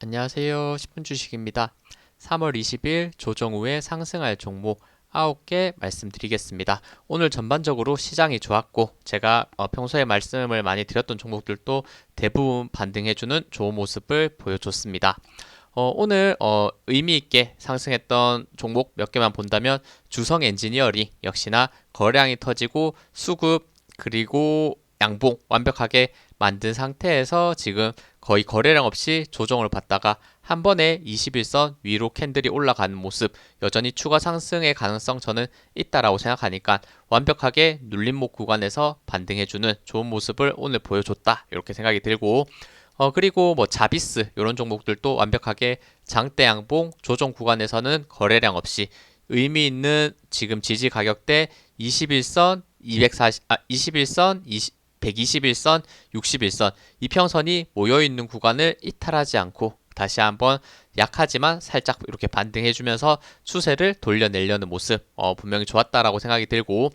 안녕하세요. 10분 주식입니다. 3월 20일 조정 후에 상승할 종목 9개 말씀드리겠습니다. 오늘 전반적으로 시장이 좋았고 제가 어, 평소에 말씀을 많이 드렸던 종목들도 대부분 반등해주는 좋은 모습을 보여줬습니다. 어, 오늘 어, 의미 있게 상승했던 종목 몇 개만 본다면 주성 엔지니어링 역시나 거래량이 터지고 수급 그리고 양봉 완벽하게 만든 상태에서 지금 거의 거래량 없이 조정을 받다가 한 번에 21선 위로 캔들이 올라가는 모습 여전히 추가 상승의 가능성 저는 있다라고 생각하니까 완벽하게 눌림목 구간에서 반등해주는 좋은 모습을 오늘 보여줬다 이렇게 생각이 들고 어 그리고 뭐 자비스 이런 종목들도 완벽하게 장대 양봉 조정 구간에서는 거래량 없이 의미 있는 지금 지지 가격대 21선 240, 아, 21선, 20, 121선, 61선 이 평선이 모여 있는 구간을 이탈하지 않고 다시 한번 약하지만 살짝 이렇게 반등해주면서 추세를 돌려내려는 모습 어, 분명히 좋았다라고 생각이 들고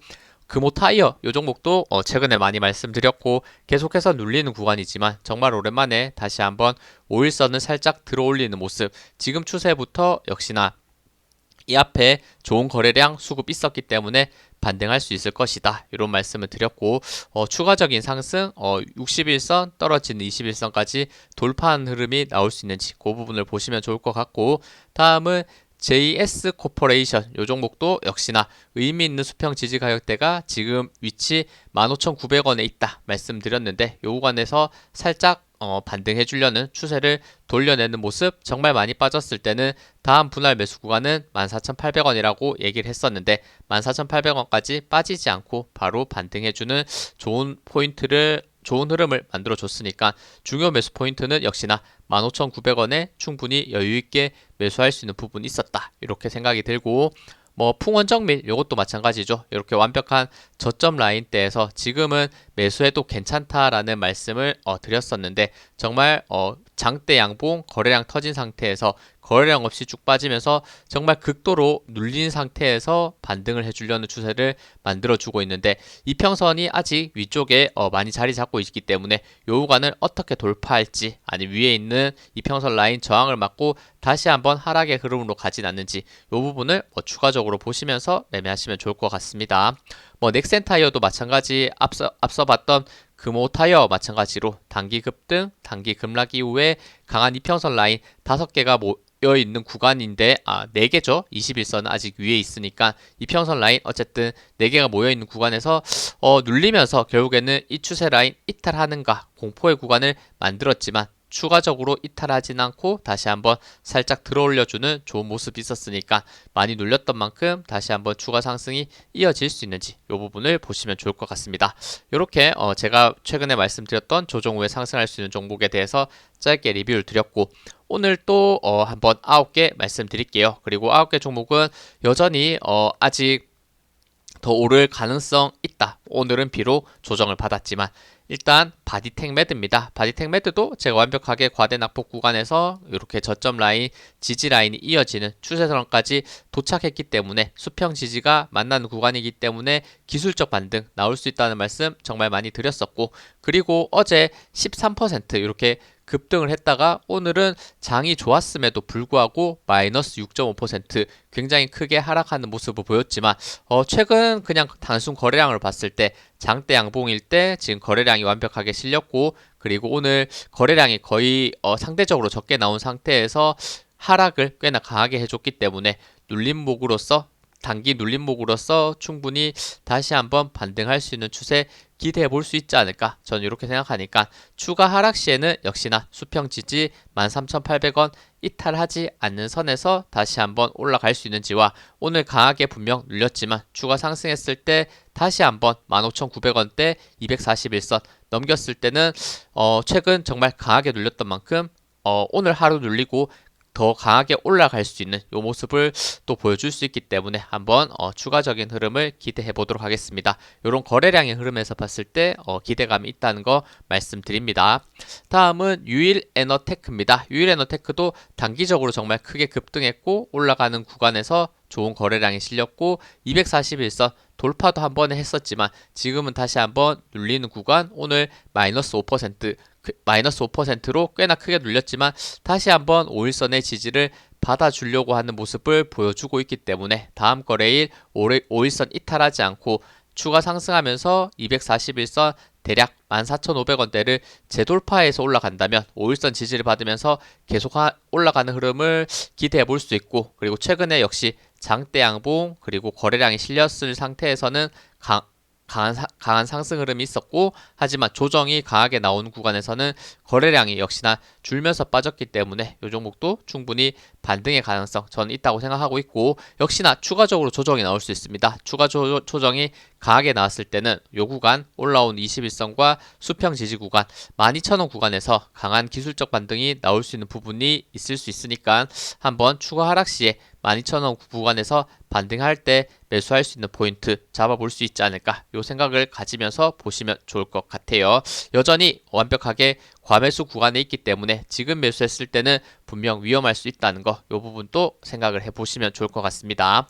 금호 타이어 요 종목도 어, 최근에 많이 말씀드렸고 계속해서 눌리는 구간이지만 정말 오랜만에 다시 한번 5일선을 살짝 들어 올리는 모습. 지금 추세부터 역시나 이 앞에 좋은 거래량 수급 있었기 때문에 반등할 수 있을 것이다. 이런 말씀을 드렸고 어, 추가적인 상승 어, 61선 떨어지는 21선까지 돌파한 흐름이 나올 수 있는지 그 부분을 보시면 좋을 것 같고 다음은 JS 코퍼레이션 요 종목도 역시나 의미 있는 수평 지지 가격대가 지금 위치 15,900원에 있다 말씀드렸는데 요 구간에서 살짝 어, 반등해 주려는 추세를 돌려내는 모습 정말 많이 빠졌을 때는 다음 분할 매수 구간은 14,800원이라고 얘기를 했었는데 14,800원까지 빠지지 않고 바로 반등해 주는 좋은 포인트를 좋은 흐름을 만들어 줬으니까 중요 매수 포인트는 역시나 15,900원에 충분히 여유 있게 매수할 수 있는 부분이 있었다. 이렇게 생각이 들고 뭐 풍원정밀 이것도 마찬가지죠. 이렇게 완벽한 저점 라인대에서 지금은 매수해도 괜찮다라는 말씀을 어, 드렸었는데 정말 어, 장대 양봉 거래량 터진 상태에서 거래량 없이 쭉 빠지면서 정말 극도로 눌린 상태에서 반등을 해주려는 추세를 만들어주고 있는데 이평선이 아직 위쪽에 어 많이 자리 잡고 있기 때문에 요 구간을 어떻게 돌파할지 아니 위에 있는 이평선 라인 저항을 맞고 다시 한번 하락의 흐름으로 가진 않는지 요 부분을 뭐 추가적으로 보시면서 매매하시면 좋을 것 같습니다. 뭐 넥센 타이어도 마찬가지 앞서 앞서 봤던 금호 타이어 마찬가지로 단기 급등, 단기 급락 이후에 강한 이평선 라인 다섯 개가 모 여 있는 구간인데 아, 네 개죠. 21선 아직 위에 있으니까 이평선 라인 어쨌든 네 개가 모여 있는 구간에서 어, 눌리면서 결국에는 이 추세 라인 이탈하는가 공포의 구간을 만들었지만 추가적으로 이탈하진 않고 다시 한번 살짝 들어 올려주는 좋은 모습이 있었으니까 많이 눌렸던 만큼 다시 한번 추가 상승이 이어질 수 있는지 이 부분을 보시면 좋을 것 같습니다. 이렇게 어 제가 최근에 말씀드렸던 조정 후에 상승할 수 있는 종목에 대해서 짧게 리뷰를 드렸고 오늘 또 어 한번 9개 말씀드릴게요. 그리고 9개 종목은 여전히 어 아직 더 오를 가능성 있다. 오늘은 비록 조정을 받았지만 일단 바디텍 매드입니다. 바디텍 매드도 제가 완벽하게 과대 낙폭 구간에서 이렇게 저점 라인, 지지 라인이 이어지는 추세선까지 도착했기 때문에 수평 지지가 만나는 구간이기 때문에 기술적 반등 나올 수 있다는 말씀 정말 많이 드렸었고 그리고 어제 13% 이렇게 급등을 했다가 오늘은 장이 좋았음에도 불구하고 마이너스 6.5% 굉장히 크게 하락하는 모습을 보였지만 어 최근 그냥 단순 거래량을 봤을 때 장대 양봉일 때 지금 거래량이 완벽하게 실렸고 그리고 오늘 거래량이 거의 어 상대적으로 적게 나온 상태에서 하락을 꽤나 강하게 해줬기 때문에 눌림목으로서 단기 눌림목으로서 충분히 다시 한번 반등할 수 있는 추세 기대해 볼 수 있지 않을까? 저는 이렇게 생각하니까 추가 하락 시에는 역시나 수평 지지 13,800원 이탈하지 않는 선에서 다시 한번 올라갈 수 있는지와 오늘 강하게 분명 눌렸지만 추가 상승했을 때 다시 한번 15,900원대 241선 넘겼을 때는 어 최근 정말 강하게 눌렸던 만큼 어 오늘 하루 눌리고 더 강하게 올라갈 수 있는 이 모습을 또 보여줄 수 있기 때문에 한번 어, 추가적인 흐름을 기대해 보도록 하겠습니다. 이런 거래량의 흐름에서 봤을 때 어, 기대감이 있다는 거 말씀드립니다. 다음은 유일 에너테크입니다. 유일 에너테크도 단기적으로 정말 크게 급등했고 올라가는 구간에서 좋은 거래량이 실렸고 241선 돌파도 한 번에 했었지만 지금은 다시 한번 눌리는 구간 오늘 마이너스 5% 그- 마이너스 5%로 꽤나 크게 눌렸지만 다시 한번 5일선의 지지를 받아주려고 하는 모습을 보여주고 있기 때문에 다음 거래일 5일선 이탈하지 않고 추가 상승하면서 241선 대략 14,500원대를 재돌파해서 올라간다면 5일선 지지를 받으면서 계속 하- 올라가는 흐름을 기대해 볼 수 있고 그리고 최근에 역시 장대 양봉 그리고 거래량이 실렸을 상태에서는 강, 강한, 사- 강한 상승 흐름이 있었고 하지만 조정이 강하게 나오는 구간에서는 거래량이 역시나 줄면서 빠졌기 때문에 이 종목도 충분히 반등의 가능성 저는 있다고 생각하고 있고 역시나 추가적으로 조정이 나올 수 있습니다. 추가 조, 조정이 강하게 나왔을 때는 요 구간 올라온 21선과 수평 지지 구간 12,000원 구간에서 강한 기술적 반등이 나올 수 있는 부분이 있을 수 있으니까 한번 추가 하락 시에 12,000원 구간에서 반등할 때 매수할 수 있는 포인트 잡아볼 수 있지 않을까 요 생각을 가지면서 보시면 좋을 것 같아요. 여전히 완벽하게 과매수 구간에 있기 때문에 지금 매수했을 때는 분명 위험할 수 있다는 거요 부분도 생각을 해보시면 좋을 것 같습니다.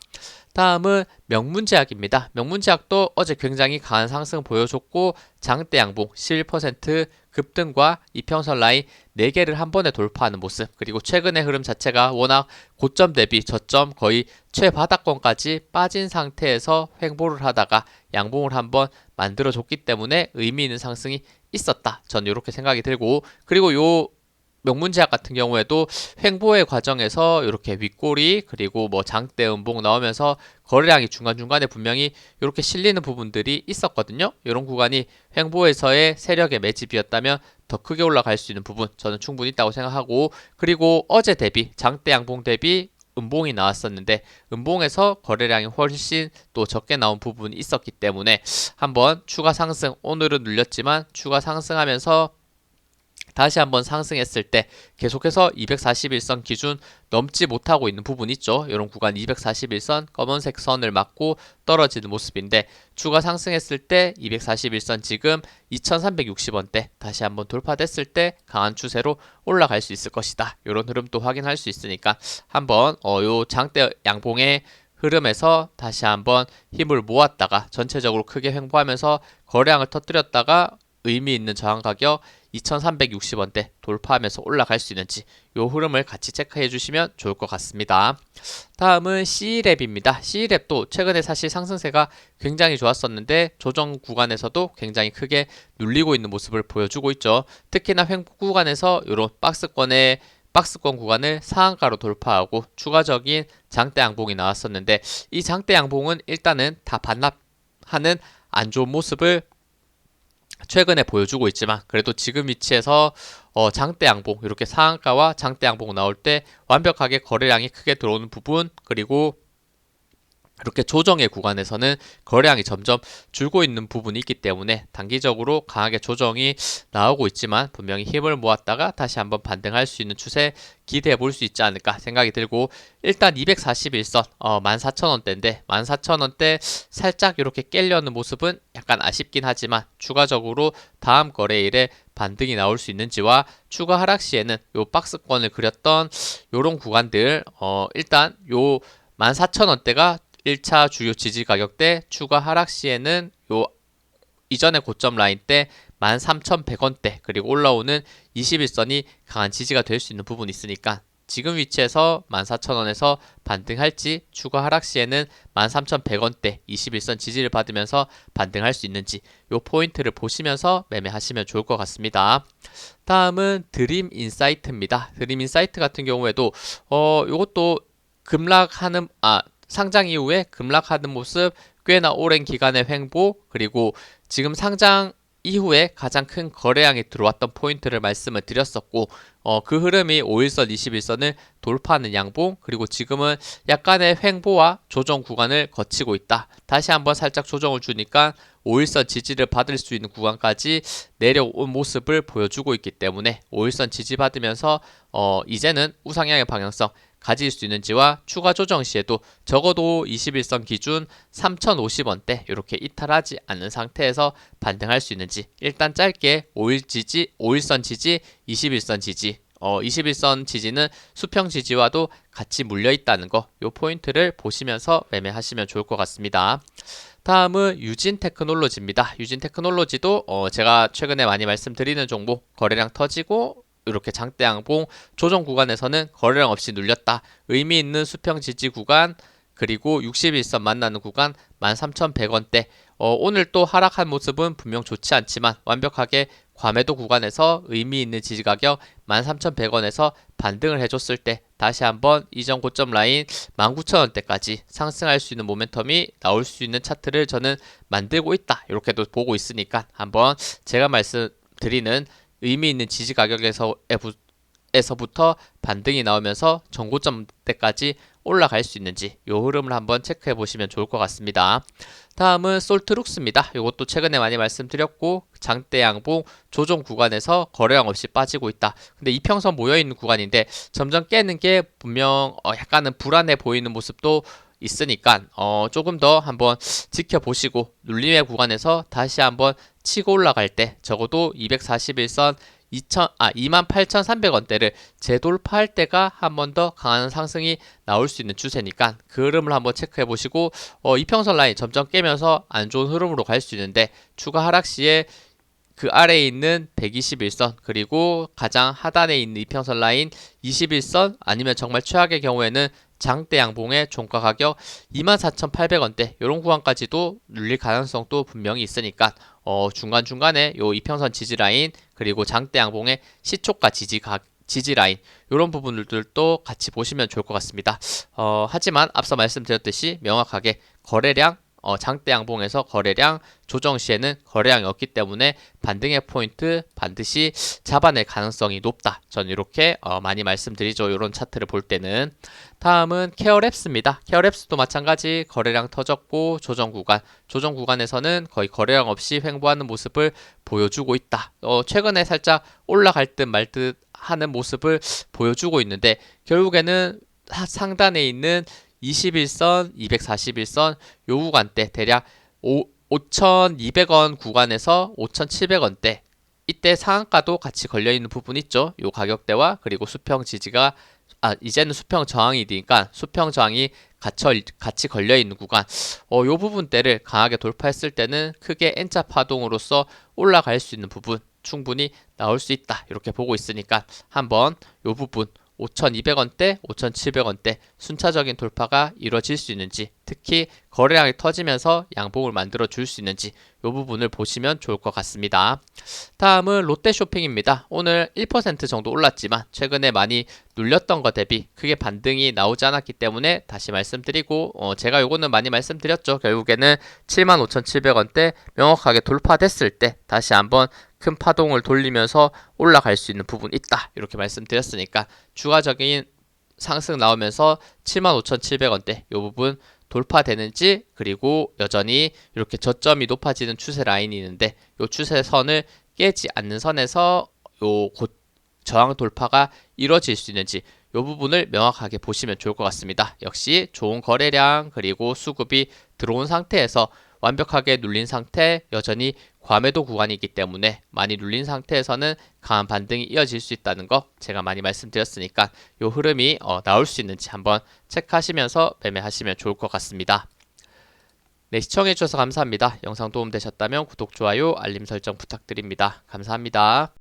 다음은 명문제약입니다. 명문제약도 어제 굉장히 강한 상승 보여줬고 장대 양봉 11% 급등과 이평선 라인 4개를 한 번에 돌파하는 모습 그리고 최근의 흐름 자체가 워낙 고점 대비 저점 거의 최바닥권까지 빠진 상태에서 횡보를 하다가 양봉을 한번 만들어줬기 때문에 의미 있는 상승이 있었다. 전 이렇게 생각이 들고 그리고 요 명문제약 같은 경우에도 횡보의 과정에서 이렇게 윗꼬리 그리고 뭐 장대 음봉 나오면서 거래량이 중간중간에 분명히 이렇게 실리는 부분들이 있었거든요. 이런 구간이 횡보에서의 세력의 매집이었다면 더 크게 올라갈 수 있는 부분 저는 충분히 있다고 생각하고 그리고 어제 대비 장대 양봉 대비 음봉이 나왔었는데 음봉에서 거래량이 훨씬 또 적게 나온 부분이 있었기 때문에 한번 추가 상승 오늘은 눌렸지만 추가 상승하면서 다시 한번 상승했을 때 계속해서 241선 기준 넘지 못하고 있는 부분 있죠. 이런 구간 241선 검은색 선을 맞고 떨어지는 모습인데 추가 상승했을 때 241선 지금 2360원대 다시 한번 돌파됐을 때 강한 추세로 올라갈 수 있을 것이다. 이런 흐름도 확인할 수 있으니까 한번 어, 요 장대 양봉의 흐름에서 다시 한번 힘을 모았다가 전체적으로 크게 횡보하면서 거래량을 터뜨렸다가 의미 있는 저항 가격 2360원대 돌파하면서 올라갈 수 있는지 요 흐름을 같이 체크해 주시면 좋을 것 같습니다. 다음은 C랩입니다. C랩도 최근에 사실 상승세가 굉장히 좋았었는데 조정 구간에서도 굉장히 크게 눌리고 있는 모습을 보여주고 있죠. 특히나 횡보 구간에서 이런 박스권의 박스권 구간을 상한가로 돌파하고 추가적인 장대 양봉이 나왔었는데 이 장대 양봉은 일단은 다 반납하는 안 좋은 모습을 최근에 보여주고 있지만 그래도 지금 위치에서 어, 장대 양봉 이렇게 상한가와 장대 양봉 나올 때 완벽하게 거래량이 크게 들어오는 부분 그리고 이렇게 조정의 구간에서는 거래량이 점점 줄고 있는 부분이 있기 때문에 단기적으로 강하게 조정이 나오고 있지만 분명히 힘을 모았다가 다시 한번 반등할 수 있는 추세 기대해 볼 수 있지 않을까 생각이 들고 일단 241선 어, 14,000원대인데 14,000원대 살짝 이렇게 깰려는 모습은 약간 아쉽긴 하지만 추가적으로 다음 거래일에 반등이 나올 수 있는지와 추가 하락 시에는 요 박스권을 그렸던 요런 구간들 어, 일단 요 14,000원대가 1차 주요 지지 가격대 추가 하락 시에는 요 이전의 고점 라인 때 13,100원대 그리고 올라오는 21선이 강한 지지가 될 수 있는 부분이 있으니까 지금 위치에서 14,000원에서 반등할지 추가 하락 시에는 13,100원대 21선 지지를 받으면서 반등할 수 있는지 요 포인트를 보시면서 매매하시면 좋을 것 같습니다. 다음은 드림 인사이트입니다. 드림 인사이트 같은 경우에도 어 요것도 급락하는 아 상장 이후에 급락하는 모습 꽤나 오랜 기간의 횡보 그리고 지금 상장 이후에 가장 큰 거래량이 들어왔던 포인트를 말씀을 드렸었고 어, 그 흐름이 5일선, 21선을 돌파하는 양봉 그리고 지금은 약간의 횡보와 조정 구간을 거치고 있다. 다시 한번 살짝 조정을 주니까 5일선 지지를 받을 수 있는 구간까지 내려온 모습을 보여주고 있기 때문에 5일선 지지 받으면서 어, 이제는 우상향의 방향성 가질 수 있는지와 추가 조정 시에도 적어도 21선 기준 3,050원대 이렇게 이탈하지 않는 상태에서 반등할 수 있는지 일단 짧게 5일 지지, 5일선 지지, 21선 지지 어, 21선 지지는 수평 지지와도 같이 물려 있다는 거, 요 포인트를 보시면서 매매하시면 좋을 것 같습니다. 다음은 유진 테크놀로지입니다. 유진 테크놀로지도 어, 제가 최근에 많이 말씀드리는 종목 거래량 터지고 이렇게 장대 양봉 조정 구간에서는 거래량 없이 눌렸다. 의미 있는 수평 지지 구간 그리고 61선 만나는 구간 13,100원대. 어, 오늘 또 하락한 모습은 분명 좋지 않지만 완벽하게 과매도 구간에서 의미 있는 지지 가격 13,100원에서 반등을 해줬을 때 다시 한번 이전 고점 라인 19,000원대까지 상승할 수 있는 모멘텀이 나올 수 있는 차트를 저는 만들고 있다. 이렇게도 보고 있으니까 한번 제가 말씀드리는 의미 있는 지지 가격에서 에서부터 반등이 나오면서 전고점 때까지 올라갈 수 있는지 이 흐름을 한번 체크해 보시면 좋을 것 같습니다. 다음은 솔트룩스입니다. 이것도 최근에 많이 말씀드렸고 장대 양봉 조정 구간에서 거래량 없이 빠지고 있다. 근데 이평선 모여 있는 구간인데 점점 깨는 게 분명 어 약간은 불안해 보이는 모습도 있으니까 어 조금 더 한번 지켜보시고 눌림의 구간에서 다시 한번 치고 올라갈 때 적어도 241선 2천 아 28,300원대를 재돌파할 때가 한 번 더 강한 상승이 나올 수 있는 추세니까 그 흐름을 한번 체크해 보시고 어, 이평선 라인 점점 깨면서 안 좋은 흐름으로 갈 수 있는데 추가 하락 시에 그 아래에 있는 121선 그리고 가장 하단에 있는 이평선 라인 21선 아니면 정말 최악의 경우에는 장대 양봉의 종가 가격 24,800원대 이런 구간까지도 눌릴 가능성도 분명히 있으니까 어, 중간중간에 요 이평선 지지 라인 그리고 장대 양봉의 시초가 지지 가, 지지 라인 이런 부분들도 같이 보시면 좋을 것 같습니다. 어, 하지만 앞서 말씀드렸듯이 명확하게 거래량 어, 장대 양봉에서 거래량 조정 시에는 거래량이 없기 때문에 반등의 포인트 반드시 잡아낼 가능성이 높다. 전 이렇게 어, 많이 말씀드리죠. 이런 차트를 볼 때는 다음은 케어랩스입니다. 케어랩스도 마찬가지 거래량 터졌고 조정 구간 조정 구간에서는 거의 거래량 없이 횡보하는 모습을 보여주고 있다. 어, 최근에 살짝 올라갈 듯 말 듯 하는 모습을 보여주고 있는데 결국에는 상단에 있는 21선, 241선 요 구간대 대략 5, 5,200원 구간에서 5,700원대 이때 상한가도 같이 걸려 있는 부분 있죠. 요 가격대와 그리고 수평 지지가 아 이제는 수평 저항이 되니까 수평 저항이 갇혀 같이 걸려 있는 구간 어 요 부분대를 강하게 돌파했을 때는 크게 N자 파동으로서 올라갈 수 있는 부분 충분히 나올 수 있다. 이렇게 보고 있으니까 한번 요 부분 5,200원대, 5,700원대 순차적인 돌파가 이루어질 수 있는지 특히 거래량이 터지면서 양봉을 만들어 줄 수 있는지 이 부분을 보시면 좋을 것 같습니다. 다음은 롯데쇼핑입니다. 오늘 1% 정도 올랐지만 최근에 많이 눌렸던 것 대비 크게 반등이 나오지 않았기 때문에 다시 말씀드리고 어 제가 요거는 많이 말씀드렸죠. 결국에는 75,700원대 명확하게 돌파됐을 때 다시 한번 큰 파동을 돌리면서 올라갈 수 있는 부분 있다. 이렇게 말씀드렸으니까 추가적인 상승 나오면서 75,700원대 이 부분 돌파되는지 그리고 여전히 이렇게 저점이 높아지는 추세 라인이 있는데 이 추세선을 깨지 않는 선에서 요곧 저항 돌파가 이루어질 수 있는지 이 부분을 명확하게 보시면 좋을 것 같습니다. 역시 좋은 거래량 그리고 수급이 들어온 상태에서 완벽하게 눌린 상태 여전히 과매도 구간이기 때문에 많이 눌린 상태에서는 강한 반등이 이어질 수 있다는 거 제가 많이 말씀드렸으니까 이 흐름이 어, 나올 수 있는지 한번 체크하시면서 매매하시면 좋을 것 같습니다. 네, 시청해주셔서 감사합니다. 영상 도움되셨다면 구독, 좋아요, 알림 설정 부탁드립니다. 감사합니다.